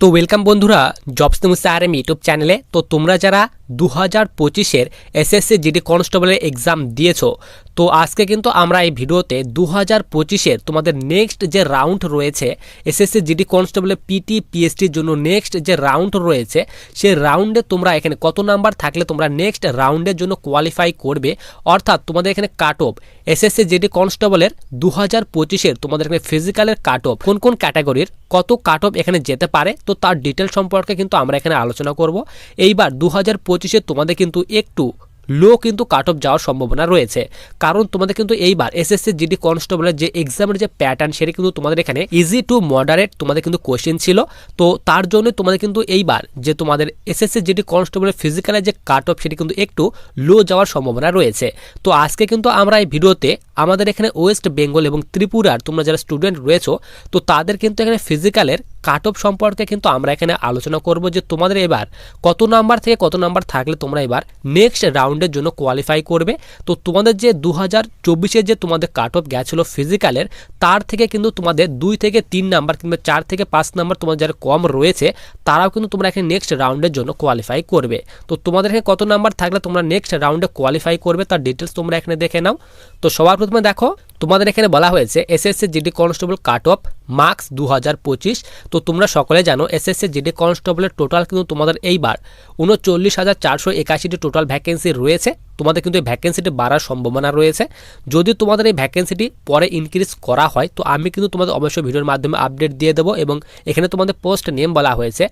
তো ওয়েলকাম বন্ধুরা জবস মুসা আর এম ইউটিউব চ্যানেলে তো তোমরা যারা দু হাজার পঁচিশের এসএসসি জিডি কনস্টেবলের এক্সাম দিয়েছ, তো আজকে কিন্তু আমরা এই ভিডিওতে দু হাজার পঁচিশের তোমাদের নেক্সট যে রাউন্ড রয়েছে এসএসসি জিডি কনস্টেবলের পিটি পিএসটির জন্য নেক্সট যে রাউন্ড রয়েছে, সেই রাউন্ডে তোমরা এখানে কত নাম্বার থাকলে তোমরা নেক্সট রাউন্ডের জন্য কোয়ালিফাই করবে। অর্থাৎ তোমাদের এখানে কাট অফ এসএসসি জিডি কনস্টেবলের দু হাজার পঁচিশের তোমাদের এখানে ফিজিক্যালের কাট অফ কোন কোন ক্যাটাগরির কত কাট অফ এখানে যেতে পারে তো তার ডিটেল সম্পর্কে কিন্তু আমরা এখানে আলোচনা করব। এইবার দু হাজার পঁচিশে তোমাদের কিন্তু একটু লো কিন্তু কাট অফ যাওয়ার সম্ভাবনা রয়েছে। কারণ তোমাদের কিন্তু এইবার এসএসসি জিডি কনস্টেবলের যে এক্সামের যে প্যাটার্ন সেটা কিন্তু তোমাদের এখানে ইজি টু মডারেট তোমাদের কিন্তু কোয়েশ্চেন ছিল। তো তার জন্য তোমাদের কিন্তু এইবার যে তোমাদের এসএসসি জিডি কনস্টেবলের ফিজিক্যালের যে কাট অফ সেটি কিন্তু একটু লো যাওয়ার সম্ভাবনা রয়েছে। তো আজকে কিন্তু আমরা এই ভিডিওতে আমাদের এখানে ওয়েস্ট বেঙ্গল এবং ত্রিপুরার তোমরা যারা স্টুডেন্ট রয়েছো, তো তাদের কিন্তু এখানে ফিজিক্যালের কাট অফ সম্পর্কে কিন্তু আমরা এখানে আলোচনা করব যে তোমাদের এবার কত নাম্বার থেকে কত নাম্বার থাকলে তোমরা এবার নেক্সট রাউন্ডের জন্য কোয়ালিফাই করবে। তো তোমাদের যে দু হাজার চব্বিশের যে তোমাদের কাট অফ গেছিল ফিজিক্যালের তার থেকে কিন্তু তোমাদের দুই থেকে তিন নাম্বার কিংবা চার থেকে পাঁচ নাম্বার তোমাদের যারা কম রয়েছে, তারাও কিন্তু তোমরা এখানে নেক্সট রাউন্ডের জন্য কোয়ালিফাই করবে। তো তোমাদের এখানে কত নাম্বার থাকলে তোমরা নেক্সট রাউন্ডে কোয়ালিফাই করবে, তার ডিটেলস তোমরা এখানে দেখে নাও। তো সবার প্রথমে দেখো তোমাদের এখানে বলা হয়েছে SSC GD constable cut off marks দু হাজার পঁচিশ। তো তোমরা সকলে জানো এসএসসি জিডি কনস্টেবলের টোটাল কিন্তু তোমাদের এইবার উনচল্লিশ হাজার চারশো একাশিটি টোটাল ভ্যাকেন্সি রয়েছে। তোমাদের কিন্তু এই ভ্যাকেন্সিটি বাড়ার সম্ভাবনা রয়েছে। যদি তোমাদের এই ভ্যাকেন্সিটি পরে ইনক্রিজ করা হয়, তো আমি কিন্তু তোমাদের অবশ্যই ভিডিওর মাধ্যমে আপডেট দিয়ে দেবো এবং এখানে তোমাদের পোস্ট নেম বলা হয়েছে।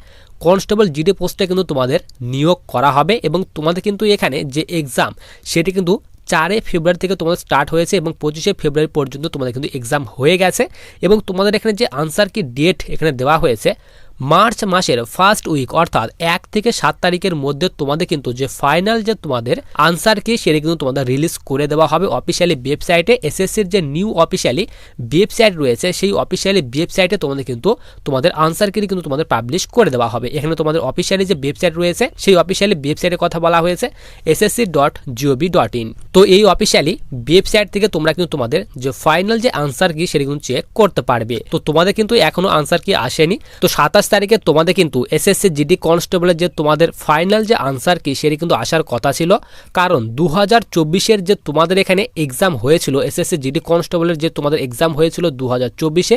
কনস্টেবল জিডি পোস্টে কিন্তু তোমাদের নিয়োগ করা হবে এবং তোমাদের কিন্তু এখানে যে এক্সাম সেটি কিন্তু চারে ফেব্রুয়ারি থেকে তোমাদের স্টার্ট হয়েছে এবং পঁচিশে ফেব্রুয়ারি পর্যন্ত তোমাদের কিন্তু এক্সাম হয়ে গেছে এবং তোমাদের এখানে যে আনসার কি ডেট এখানে দেওয়া হয়েছে মার্চ মাসের ফার্স্ট উইক, অর্থাৎ এক থেকে সাত তারিখের মধ্যে তোমাদের কিন্তু যে ফাইনাল যে তোমাদের আনসার কি, সেটা কিন্তু তোমাদের রিলিজ করে দেওয়া হবে অফিসিয়ালি ওয়েবসাইটে এসএসসির যে নিউ অফিসিয়ালি ওয়েবসাইট রয়েছে, সেই অফিসিয়ালি ওয়েবসাইটে তোমাদের কিন্তু তোমাদের আনসার কি কিন্তু তোমাদের পাবলিশ করে দেওয়া হবে। এখানে তোমাদের অফিসিয়ালি যে ওয়েবসাইট রয়েছে, সেই অফিসিয়ালি ওয়েবসাইটের কথা বলা হয়েছে SSC dot G O V dot in তো এই অফিসিয়ালি ওয়েবসাইট থেকে তোমরা কিন্তু তোমাদের যে ফাইনাল যে আনসার কি, সেটা কিন্তু চেক করতে পারবে। তো তোমাদের কিন্তু এখনও আনসার কি আসেনি। তো সাতাশ তারিখে তোমাদের কিন্তু এসএসসি জিডি কনস্টেবলের যে তোমাদের ফাইনাল যে আনসার কি সেটি কিন্তু আসার কথা ছিল। কারণ দু হাজার চব্বিশের যে তোমাদের এখানে এক্সাম হয়েছিল এসএসসি জিডি কনস্টেবলের যে তোমাদের এক্সাম হয়েছিল দু হাজার চব্বিশে,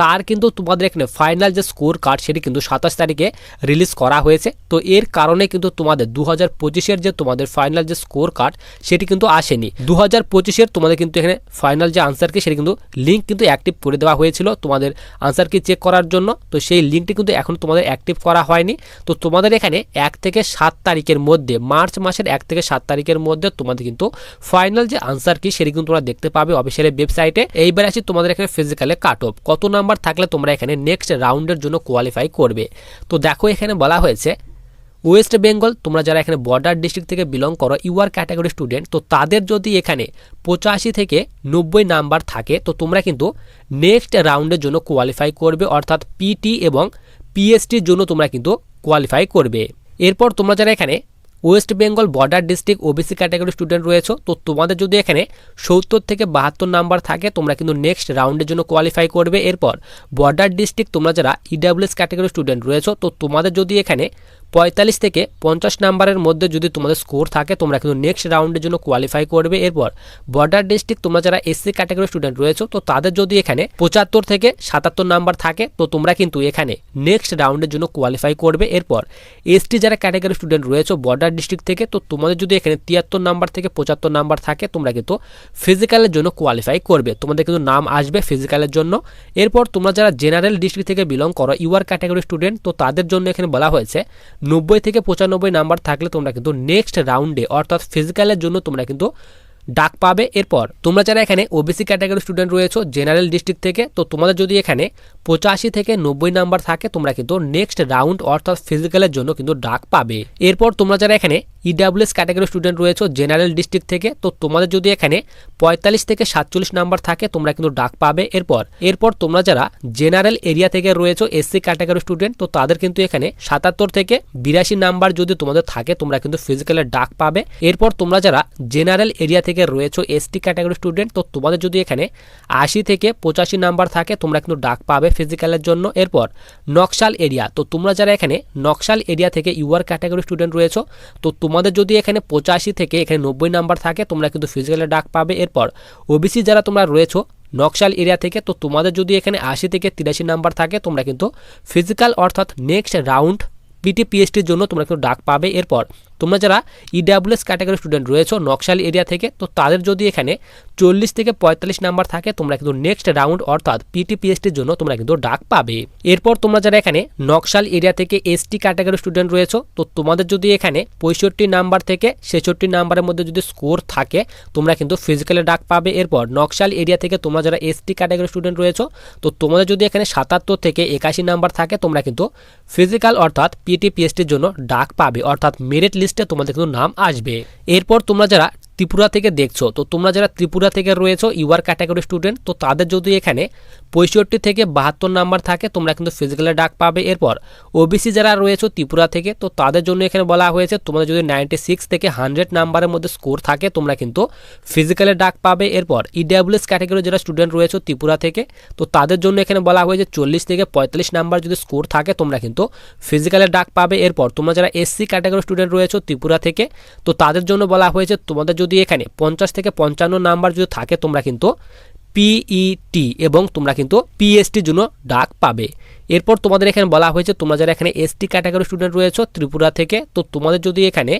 তার কিন্তু তোমাদের এখানে ফাইনাল যে স্কোর কার্ড সেটি কিন্তু সাতাশ তারিখে রিলিজ করা হয়েছে। তো এর কারণে কিন্তু তোমাদের দু হাজার পঁচিশের যে তোমাদের ফাইনাল যে স্কোর কার্ড সেটি কিন্তু আসেনি। দু হাজার পঁচিশের তোমাদের কিন্তু এখানে ফাইনাল যে আনসার কি সেটি কিন্তু লিঙ্ক কিন্তু অ্যাক্টিভ করে দেওয়া হয়েছিল তোমাদের আনসার কি চেক করার জন্য। তো সেই লিঙ্কটি কিন্তু এখন তোমাদের অ্যাক্টিভ করা হয়নি। তো তোমাদের এখানে এক থেকে সাত তারিখের মধ্যে, মার্চ মাসের এক থেকে সাত তারিখের মধ্যে তোমাদের কিন্তু ফাইনাল যে আনসার কি সেটি কিন্তু তোমরা দেখতে পাবে অফিসিয়ালি ওয়েবসাইটে এইবার আসি তোমাদের এখানে ফিজিক্যালে কাট অফ কত নাম্বার থাকলে তোমরা এখানে নেক্সট রাউন্ডের জন্য কোয়ালিফাই করবে। তো দেখো এখানে বলা হয়েছে ওয়েস্ট বেঙ্গল তোমরা যারা এখানে বর্ডার ডিস্ট্রিক্ট থেকে বিলং করো ইউআর ক্যাটাগরি স্টুডেন্ট তো তাদের যদি এখানে পঁচাশি থেকে নব্বই নাম্বার থাকে, তো তোমরা কিন্তু নেক্সট রাউন্ডের জন্য কোয়ালিফাই করবে, অর্থাৎ পিটি এবং পিএসটির জন্য তোমরা কিন্তু কোয়ালিফাই করবে। এরপর তোমরা যারা এখানে West Bengal border district OBC category student রয়েছে। তো তোমাদের যদি এখানে সত্তর থেকে বাহাত্তর নাম্বার থাকে, তোমরা কিন্তু নেক্সট রাউন্ডের জন্য কোয়ালিফাই করবে। এরপর বর্ডার ডিস্ট্রিক্ট তোমরা যারা ইডাব্লিউএস ক্যাটাগরি স্টুডেন্ট রয়েছে, তো তোমাদের যদি এখানে পঁয়তাল্লিশ থেকে পঞ্চাশ নাম্বারের মধ্যে যদি তোমাদের স্কোর থাকে, তোমরা কিন্তু নেক্সট রাউন্ডের জন্য কোয়ালিফাই করবে। এরপর বর্ডার ডিস্ট্রিক্ট তোমরা যারা এসসি ক্যাটাগরি স্টুডেন্ট রয়েছে, তো তাদের যদি এখানে পঁচাত্তর থেকে সাতাত্তর নাম্বার থাকে, তো তোমরা কিন্তু এখানে নেক্সট রাউন্ডের জন্য কোয়ালিফাই করবে। এরপর এসটি যারা ক্যাটাগরি স্টুডেন্ট রয়েছে, বর্ডার ডিস্ট্রিক্ট থেকে, তো তোমাদের যদি এখানে তিয়াত্তর নাম্বার থেকে পঁচাত্তর নাম্বার থাকে, তোমরা কিন্তু ফিজিক্যালের জন্য কোয়ালিফাই করবে। তোমাদের কিন্তু নাম আসবে ফিজিক্যালের জন্য। এরপর তোমরা যারা জেনারেল ডিস্ট্রিক্ট থেকে বিলং করো ইউআর ক্যাটাগরি স্টুডেন্ট তো তাদের জন্য এখানে বলা হয়েছে, নব্বই থেকে পঁচানব্বই নাম্বার থাকলে তোমরা কিন্তু নেক্সট রাউন্ডে অর্থাৎ ফিজিক্যালের জন্য তোমরা কিন্তু ডাক পাবে এরপর। তোমরা যারা এখানে ওবিসি ক্যাটাগরি স্টুডেন্ট রয়েছে জেনারেল ডিস্ট্রিক্ট থেকে, তো তোমাদের যদি এখানে পঁচাশি থেকে নব্বই নাম্বার থাকে, তোমরা কিন্তু নেক্সট রাউন্ড অর্থাৎ ফিজিক্যালের জন্য কিন্তু ডাক পাবে। এরপর তোমরা যারা এখানে ইডাব্লিউএস ক্যাটাগরি স্টুডেন্ট রয়েছে জেনারেল ডিস্ট্রিক্ট থেকে। তো তোমাদের যদি এখানে পঁয়তাল্লিশ থেকে সাতচল্লিশ নাম্বার থাকে, তোমরা কিন্তু ডাক পাবে এরপর। এরপর তোমরা যারা জেনারেল এরিয়া থেকে রয়েছে এসসি ক্যাটাগরি স্টুডেন্ট তো তাদের কিন্তু এখানে সাতাত্তর থেকে বিরাশি নাম্বার যদি তোমাদের থাকে, তোমরা কিন্তু ফিজিক্যালের ডাক পাবে। এরপর তোমরা যারা জেনারেল এরিয়া থেকে রয়েছে এসটি ক্যাটাগরি স্টুডেন্ট তো তোমাদের যদি এখানে আশি থেকে পঁচাশি নাম্বার থাকে, তোমরা কিন্তু ডাক পাবে ফিজিক্যালের জন্য। এরপর নকশাল এরিয়া তো তোমরা যারা এখানে নকশাল এরিয়া থেকে ইউআর ক্যাটাগরি স্টুডেন্ট রয়েছে, তো তোমাদের যদি এখানে পঁচাশি থেকে এখানে নব্বই নাম্বার থাকে, তোমরা কিন্তু ফিজিক্যালের ডাক পাবে। এরপর ওবিসি যারা তোমরা রয়েছো, নকশাল এরিয়া থেকে, তো তোমাদের যদি এখানে আশি থেকে তিরাশি নাম্বার থাকে, তোমরা কিন্তু ফিজিক্যাল অর্থাৎ নেক্সট রাউন্ড পিটি পিএসটির জন্য তোমরা কিন্তু ডাক পাবে। এরপর তোমরা যারা ইডাব্লিউএস ক্যাটাগরি স্টুডেন্ট রয়েছো নকশাল এরিয়া থেকে, তো তাদের যদি এখানে চল্লিশ থেকে পঁয়তাল্লিশ নাম্বার থাকে, তোমরা কিন্তু নেক্সট রাউন্ড অর্থাৎ পিটিপিএসটির জন্য তোমরা কিন্তু ডাক পাবে। এরপর তোমরা যারা এখানে নকশাল এরিয়া থেকে এসটি ক্যাটাগরি স্টুডেন্ট রয়েছো, তো তোমাদের যদি এখানে পঁয়ষট্টি নাম্বার থেকে ছেষট্টি নাম্বারের মধ্যে যদি স্কোর থাকে, তোমরা কিন্তু ফিজিক্যালে ডাক পাবে। এরপর নকশাল এরিয়া থেকে তোমরা যারা এসটি ক্যাটাগরি স্টুডেন্ট রয়েছো, তো তোমাদের যদি এখানে সাতাত্তর থেকে একাশি নাম্বার থাকে, তোমরা কিন্তু ফিজিক্যাল অর্থাৎ পিটিপিএসটির জন্য ডাক পাবে। অর্থাৎ মেরিট লিস্টে তোমাদের কিন্তু নাম আসবে। এরপর তোমরা যারা ত্রিপুরা থেকে দেখছ, তো তোমরা যারা ত্রিপুরা থেকে রয়েছো ইউআর ক্যাটাগরি স্টুডেন্ট তো তাদের যদি এখানে পঁয়ষট্টি থেকে বাহাত্তর নাম্বার থাকে, তোমরা কিন্তু ফিজিক্যালে ডাক পাবে। এরপর ওবিসি যারা রয়েছে ত্রিপুরা থেকে, তো তাদের জন্য এখানে বলা হয়েছে তোমাদের যদি নাইনটি সিক্স থেকে হান্ড্রেড নাম্বারের মধ্যে স্কোর থাকে, তোমরা কিন্তু ফিজিক্যালে ডাক পাবে। এরপর ইডাব্লিউএস ক্যাটাগরি যারা স্টুডেন্ট রয়েছে ত্রিপুরা থেকে, তো তাদের জন্য এখানে বলা হয়েছে, চল্লিশ থেকে পঁয়তাল্লিশ নাম্বার যদি স্কোর থাকে, তোমরা কিন্তু ফিজিক্যালে ডাক পাবে। এরপর, তোমরা যারা এসসি ক্যাটাগরি স্টুডেন্ট রয়েছে ত্রিপুরা থেকে, তো তাদের জন্য বলা হয়েছে, তোমাদের যদি এখানে পঞ্চাশ থেকে পঞ্চান্ন নাম্বার যদি থাকে, তোমরা কিন্তু পিইটি এবং তোমরা কিন্তু পিএসটির জন্য ডাক পাবে। এরপর তোমাদের এখানে বলা হয়েছে, তোমরা যারা এখানে এসটি ক্যাটাগরি স্টুডেন্ট রয়েছে, ত্রিপুরা থেকে, তো তোমাদের যদি এখানে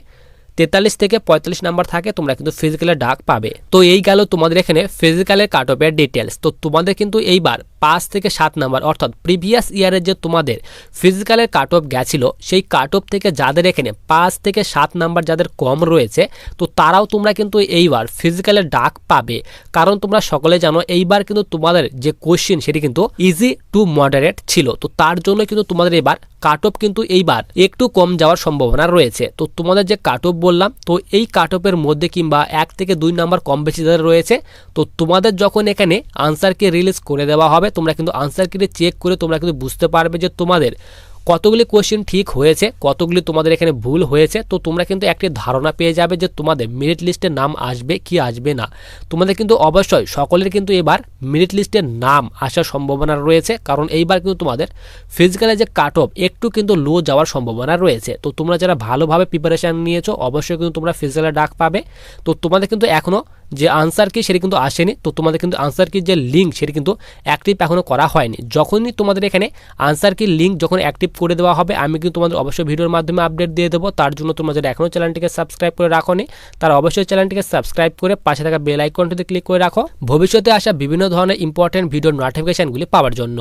তেতাল্লিশ থেকে পঁয়তাল্লিশ নাম্বার থাকে, তোমরা কিন্তু ফিজিক্যালের ডাক পাবে। তো এই গেল তোমাদের এখানে ফিজিক্যালের কাট অফের ডিটেলস তো তোমাদের কিন্তু এইবার পাঁচ থেকে সাত নাম্বার, অর্থাৎ প্রিভিয়াস ইয়ারের যে তোমাদের ফিজিক্যালের কাট অফ গেছিল, সেই কাট অফ থেকে যাদের এখানে পাঁচ থেকে সাত নাম্বার যাদের কম রয়েছে, তো তারাও তোমরা কিন্তু এইবার ফিজিক্যালের ডাক পাবে। কারণ তোমরা সকলে জানো, এইবার কিন্তু তোমাদের যে কোশ্চেন সেটি কিন্তু ইজি টু মডারেট ছিল। তো তার জন্য কিন্তু তোমাদের এবার কাট অফ কিন্তু এইবার একটু কম যাওয়ার সম্ভাবনা রয়েছে। তো তোমাদের যে কাট অফ বললাম, তো এই কাট অফের মধ্যে কিংবা এক থেকে দুই নাম্বার কম বেশি যাদের রয়েছে, তো তোমাদের যখন এখানে আনসারকে রিলিজ করে দেওয়া হবে, তোমরা কিন্তু আনসারকে চেক করে তোমরা কিন্তু বুঝতে পারবে যে তোমাদের কতগুলি কোয়েশ্চেন ঠিক হয়েছে, কতগুলি তোমাদের এখানে ভুল হয়েছে, তো তোমরা কিন্তু একটি ধারণা পেয়ে যাবে যে তোমাদের মেরিট লিস্টে নাম আসবে, কি আসবে না। তোমাদের কিন্তু অবশ্যই সকলের কিন্তু এবার মেরিট লিস্টের নাম আসার সম্ভাবনা রয়েছে, কারণ এইবার কিন্তু তোমাদের ফিজিক্যালে যে কাট অফ একটু কিন্তু লো যাওয়ার সম্ভাবনা রয়েছে। তো তোমরা যারা ভালোভাবে প্রিপারেশান নিয়েছো, অবশ্যই কিন্তু তোমরা ফিজিক্যালে ডাক পাবে। তো তোমাদের কিন্তু এখনও যে আনসার কি সেটি কিন্তু আসেনি। তো তোমাদের কিন্তু আনসার কি যে লিঙ্ক সেটি কিন্তু অ্যাক্টিভ এখনও করা হয়নি। যখনই তোমাদের এখানে আনসার কি লিঙ্ক যখন অ্যাক্টিভ করে দেওয়া হবে, আমি কিন্তু তোমাদের অবশ্যই ভিডিওর মাধ্যমে আপডেট দিয়ে দেবো। তার জন্য তোমরা যদি এখনও চ্যানেলটিকে সাবস্ক্রাইব করে রাখো নি তারা অবশ্যই চ্যানেলটিকে সাবস্ক্রাইব করে পাশে থাকা বেল আইকনটিতে ক্লিক করে রাখো। ভবিষ্যতে আসা বিভিন্ন ধরনের ইম্পর্টেন্ট ভিডিওর নোটিফিকেশানগুলি পাওয়ার জন্য।